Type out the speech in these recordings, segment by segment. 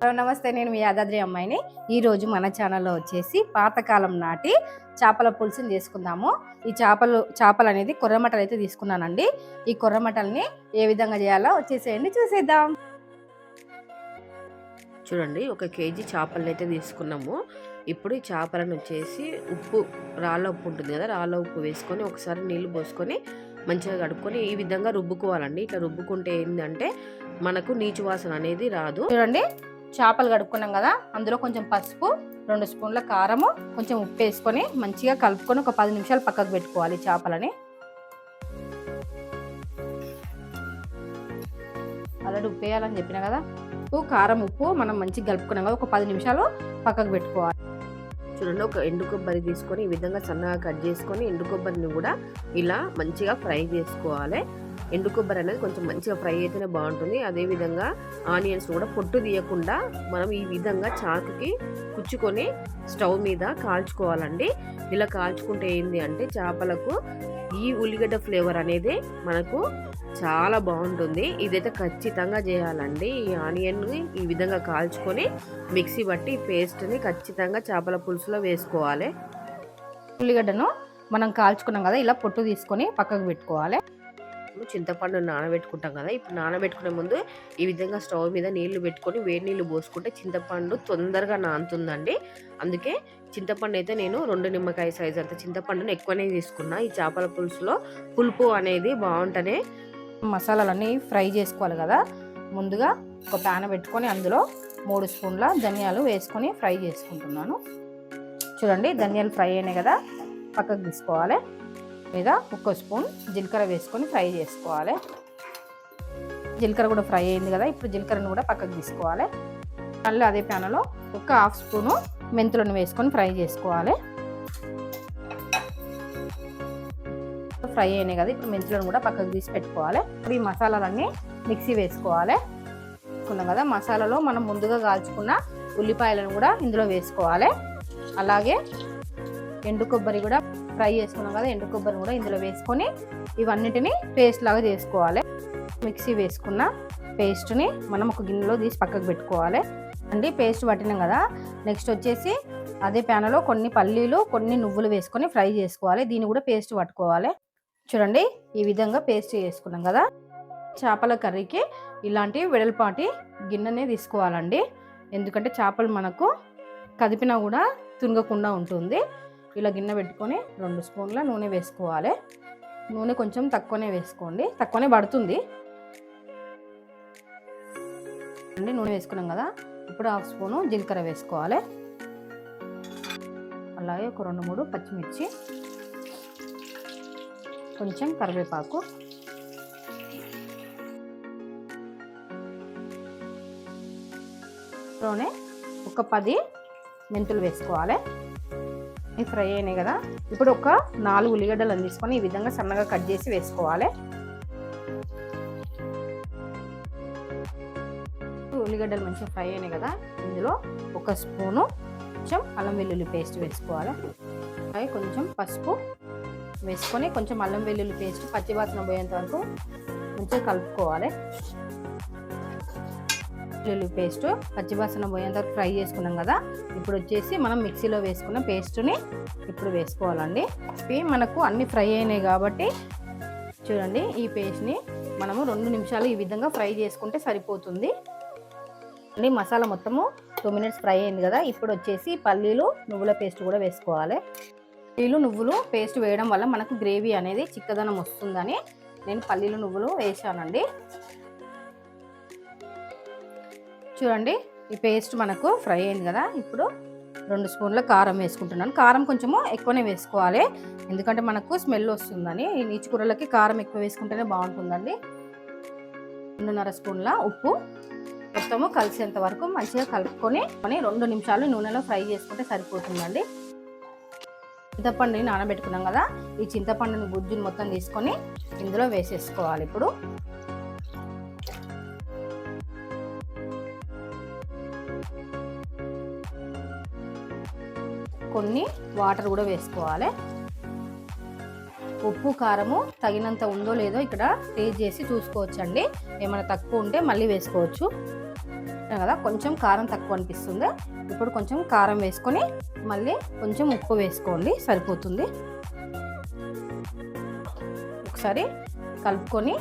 Hello నమస్తే. నేను మీ యాదాద్రి అమ్మాయిని. ఈరోజు మన ఛానల్లో వచ్చేసి పాతకాలం నాటి చేపల పులుసుని చేసుకుందాము. ఈ చేపలు చేపలు అనేది కొర్రమటలు అయితే తీసుకున్నానండి. ఈ కొర్రమటల్ని ఏ విధంగా చేయాలో వచ్చేసేయండి చూసేద్దాం. చూడండి ఒక కేజీ చేపలను అయితే తీసుకున్నాము. ఇప్పుడు ఈ చేపలను వచ్చేసి ఉప్పు రాళ్ళ ఉప్పు ఉంటుంది కదా రాళ్ళ ఉప్పు వేసుకొని ఒకసారి నీళ్ళు పోసుకొని మంచిగా కడుక్కొని ఈ విధంగా రుబ్బుకోవాలండి. ఇట్లా రుబ్బుకుంటే ఏంటంటే మనకు నీచు వాసన అనేది రాదు. చూడండి చేపలు కడుక్కున్నాం కదా అందులో కొంచెం పసుపు రెండు స్పూన్ల కారము కొంచెం ఉప్పు వేసుకొని మంచిగా కలుపుకొని ఒక పది నిమిషాలు పక్కకు పెట్టుకోవాలి చేపలని. ఆల్రెడీ ఉప్పు వేయాలని చెప్పిన కదా ఉప్పు కారం ఉప్పు మనం మంచిగా కలుపుకున్నాం కదా ఒక పది నిమిషాలు పక్కకు పెట్టుకోవాలి. చూడండి ఒక ఎండు కొబ్బరి తీసుకొని ఈ విధంగా సన్నగా కట్ చేసుకొని ఎండు కొబ్బరిని కూడా ఇలా మంచిగా ఫ్రై చేసుకోవాలి. ఎండు కొబ్బరి అనేది కొంచెం మంచిగా ఫ్రై అయితేనే బాగుంటుంది. అదే విధంగా ఆనియన్స్ కూడా పొట్టు తీయకుండా మనం ఈ విధంగా చాకుకి కుచ్చుకొని స్టవ్ మీద కాల్చుకోవాలండి. ఇలా కాల్చుకుంటే ఏంది అంటే చేపలకు ఈ ఉల్లిగడ్డ ఫ్లేవర్ అనేది మనకు చాలా బాగుంటుంది. ఇదైతే ఖచ్చితంగా చేయాలండి. ఈ ఆనియన్ని ఈ విధంగా కాల్చుకొని మిక్సీ బట్టి పేస్ట్ని ఖచ్చితంగా చేపల పులుసులో వేసుకోవాలి. ఉల్లిగడ్డను మనం కాల్చుకున్నాం కదా ఇలా పొట్టు తీసుకొని పక్కకు పెట్టుకోవాలి. చింతపండు నానబెట్టుకుంటాం కదా ఇప్పుడు నానబెట్టుకునే ముందు ఈ విధంగా స్టవ్ మీద నీళ్ళు పెట్టుకొని వేడి నీళ్ళు పోసుకుంటే చింతపండు తొందరగా నానుతుందండి. అందుకే చింతపండు అయితే నేను రెండు నిమ్మకాయ సైజ్ అంత చింతపండుని ఎక్కువనే తీసుకున్నా. ఈ చేపల పులుసులో పులుపు అనేది బాగుంటనే మసాలాలన్నీ ఫ్రై చేసుకోవాలి కదా. ముందుగా ఒక ప్యాన్ పెట్టుకొని అందులో మూడు స్పూన్ల ధనియాలు వేసుకొని ఫ్రై చేసుకుంటున్నాను. చూడండి ధనియాలు ఫ్రై అయినాయి కదా పక్కకు తీసుకోవాలి. మీద ఒక స్పూన్ జీలకర్ర వేసుకొని ఫ్రై చేసుకోవాలి. జీలకర్ర కూడా ఫ్రై అయింది కదా ఇప్పుడు జీలకర్రను కూడా పక్కకు తీసుకోవాలి. మళ్ళీ అదే ప్యాన్లో ఒక హాఫ్ స్పూను మెంతులను వేసుకొని ఫ్రై చేసుకోవాలి. ఫ్రై అయినాయి కదా ఇప్పుడు మెంతులను కూడా పక్కకు తీసి పెట్టుకోవాలి. ఇప్పుడు ఈ మసాలాలన్నీ మిక్సీ వేసుకోవాలి. వేసుకున్నాం కదా మసాలాలో మనం ముందుగా కాల్చుకున్న ఉల్లిపాయలను కూడా ఇందులో వేసుకోవాలి. అలాగే ఎండు కొబ్బరి కూడా ఫ్రై చేసుకున్నాం కదా ఎండు కొబ్బరి కూడా ఇందులో వేసుకొని ఇవన్నిటిని పేస్ట్ లాగా చేసుకోవాలి. మిక్సీ వేసుకున్న పేస్ట్ని మనం ఒక గిన్నెలో తీసి పక్కకు పెట్టుకోవాలి. అండి పేస్ట్ పట్టినాం కదా నెక్స్ట్ వచ్చేసి అదే ప్యాన్లో కొన్ని పల్లీలు కొన్ని నువ్వులు వేసుకొని ఫ్రై చేసుకోవాలి. దీన్ని కూడా పేస్ట్ పట్టుకోవాలి. చూడండి ఈ విధంగా పేస్ట్ చేసుకున్నాం కదా. చేపల కర్రీకి ఇలాంటి వెడల్పాటి గిన్నెనే తీసుకోవాలండి. ఎందుకంటే చేపలు మనకు కదిపినా కూడా తునగకుండా ఉంటుంది. ఇలా గిన్నె పెట్టుకొని రెండు స్పూన్ల నూనె వేసుకోవాలి. నూనె కొంచెం తక్కువనే వేసుకోండి. తక్కువనే పడుతుంది. అండి నూనె వేసుకున్నాం కదా. ఇప్పుడు హాఫ్ స్పూను జీలకర్ర వేసుకోవాలి. అలాగే ఒక రెండు మూడు పచ్చిమిర్చి. కొంచెం కరివేపాకు. లోనే ఒక పది మెంతులు వేసుకోవాలి. ఇవి ఫ్రై అయినాయి కదా. ఇప్పుడు ఒక నాలుగు ఉల్లిగడ్డలను తీసుకొని ఈ విధంగా సన్నగా కట్ చేసి వేసుకోవాలి. ఉల్లిగడ్డలు మంచిగా ఫ్రై అయినాయి కదా. ఇందులో ఒక స్పూను కొంచెం అల్లం వెల్లుల్లి పేస్ట్ వేసుకోవాలి. అలాగే కొంచెం పసుపు వేసుకొని కొంచెం అల్లం వెల్లుల్లి పేస్ట్ పచ్చివాసన పోయేంత వరకు మంచిగా కలుపుకోవాలి. వెల్లుల్లి పేస్ట్ పచ్చివాసన పోయేంత ఫ్రై చేసుకున్నాం కదా. ఇప్పుడు వచ్చేసి మనం మిక్సీలో వేసుకున్న పేస్ట్ని ఇప్పుడు వేసుకోవాలండి. ఇవి మనకు అన్ని ఫ్రై అయినాయి కాబట్టి చూడండి ఈ పేస్ట్ని మనము రెండు నిమిషాలు ఈ విధంగా ఫ్రై చేసుకుంటే సరిపోతుంది. అండి మసాలా మొత్తము టూ మినిట్స్ ఫ్రై అయింది కదా. ఇప్పుడు వచ్చేసి పల్లీలు నువ్వుల పేస్ట్ కూడా వేసుకోవాలి. పల్లీలు నువ్వులు పేస్ట్ వేయడం వల్ల మనకు గ్రేవీ అనేది చిక్కదనం వస్తుందని నేను పల్లీలు నువ్వులు వేసానండి చూడండి ఈ పేస్ట్ మనకు ఫ్రై అయింది కదా. ఇప్పుడు రెండు స్పూన్ల కారం వేసుకుంటున్నాను. కారం కొంచెము ఎక్కువనే వేసుకోవాలి. ఎందుకంటే మనకు స్మెల్ వస్తుందని. ఈ నీచు కూరలకి కారం ఎక్కువ వేసుకుంటేనే బాగుంటుందండి. రెండున్నర స్పూన్ల ఉప్పు. మొత్తము కలిసేంత వరకు మంచిగా కలుపుకొని కొని రెండు నిమిషాలు నూనెలో ఫ్రై చేసుకుంటే సరిపోతుందండి. చింతపండుని నానబెట్టుకున్నాం కదా. ఈ చింతపండుని గుజ్జుని మొత్తం తీసుకొని ఇందులో వేసేసుకోవాలి ఇప్పుడు. కొన్ని వాటర్ కూడా వేసుకోవాలి. ఉప్పు కారము తగినంత ఉందో లేదో ఇక్కడ టేస్ట్ చేసి చూసుకోవచ్చండి. ఏమైనా తక్కువ ఉంటే మళ్ళీ వేసుకోవచ్చు. కదా కొంచెం కారం తక్కువ అనిపిస్తుంది. ఇప్పుడు కొంచెం కారం వేసుకొని మళ్ళీ కొంచెం ఉప్పు వేసుకోండి. సరిపోతుంది. ఒకసారి కలుపుకొని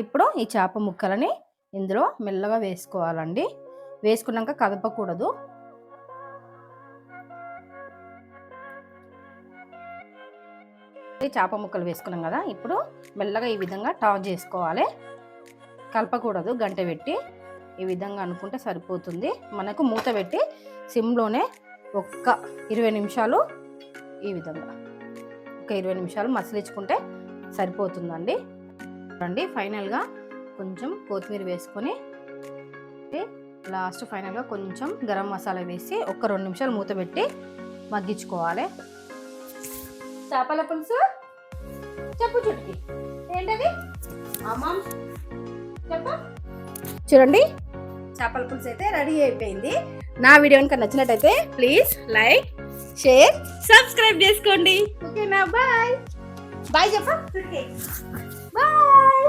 ఇప్పుడు ఈ చేప ముక్కలని ఇందులో మెల్లగా వేసుకోవాలండి. వేసుకున్నాక కదపకూడదు. చేప ముక్కలు వేసుకున్నాం కదా ఇప్పుడు మెల్లగా ఈ విధంగా టాస్ చేసుకోవాలి. కలపకూడదు గంట పెట్టి. ఈ విధంగా అనుకుంటే సరిపోతుంది. మనకు మూత పెట్టి సిమ్లోనే ఒక్క ఇరవై నిమిషాలు ఈ విధంగా. ఒక ఇరవై నిమిషాలు మసలించుకుంటే సరిపోతుందండి. చూడండి. ఫైనల్గా కొంచెం కొత్తిమీర వేసుకొని లాస్ట్ ఫైనల్గా కొంచెం గరం మసాలా వేసి ఒక రెండు నిమిషాలు మూత పెట్టి మగ్గించుకోవాలి. చేపల పులుసు? చెప్పు చుట్టుకి ఏంటది? అమ్మా. చెప్పు. చూడండి చేపల పులుసు అయితే రెడీ అయిపోయింది. నా వీడియో కనుక నచ్చినట్టయితే ప్లీజ్ లైక్ షేర్ సబ్స్క్రైబ్ చేసుకోండి. ఓకేనా బాయ్. బాయ్ చెప్పు